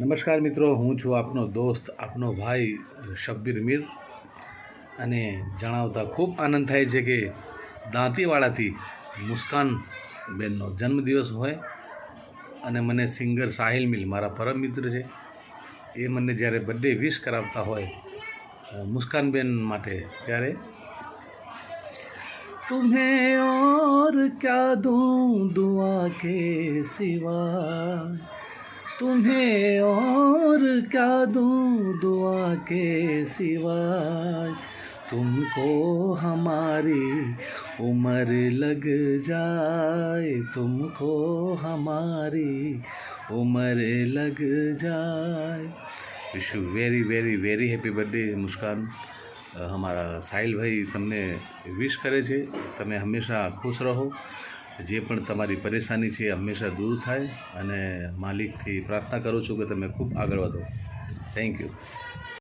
નમસ્કાર મિત્રો હું છું આપનો દોસ્ત આપનો ભાઈ શબ્બીર મીર અને જણાવતા ખૂબ આનંદ થાય છે કે દાંતીવાડાથી મુસ્કાન બેનનો જન્મદિવસ હોય અને મને સિંગર સાહિલ મિલ મારા પરમ મિત્ર છે એ મને જ્યારે બર્થડે વિશ કરાવતા હોય અ, મુસ્કાનબેન માટે ત્યારે तुम्हें और क्या दूं दुआ के सिवा तुम्हें और क्या दूं दुआ के सिवा तुमको हमारी उम्र लग जाए तुमको हमारी उम्र लग जाए wish you very very very happy birthday Muskaan અ, અમારા સાહિલભાઈ તમને વિશ કરે છે તમે હંમેશા ખુશ રહો જે પણ તમારી પરેશાની છે એ હંમેશા દૂર થાય અને માલિકથી પ્રાર્થના કરું છું કે તમે ખૂબ આગળ વધો. Thank you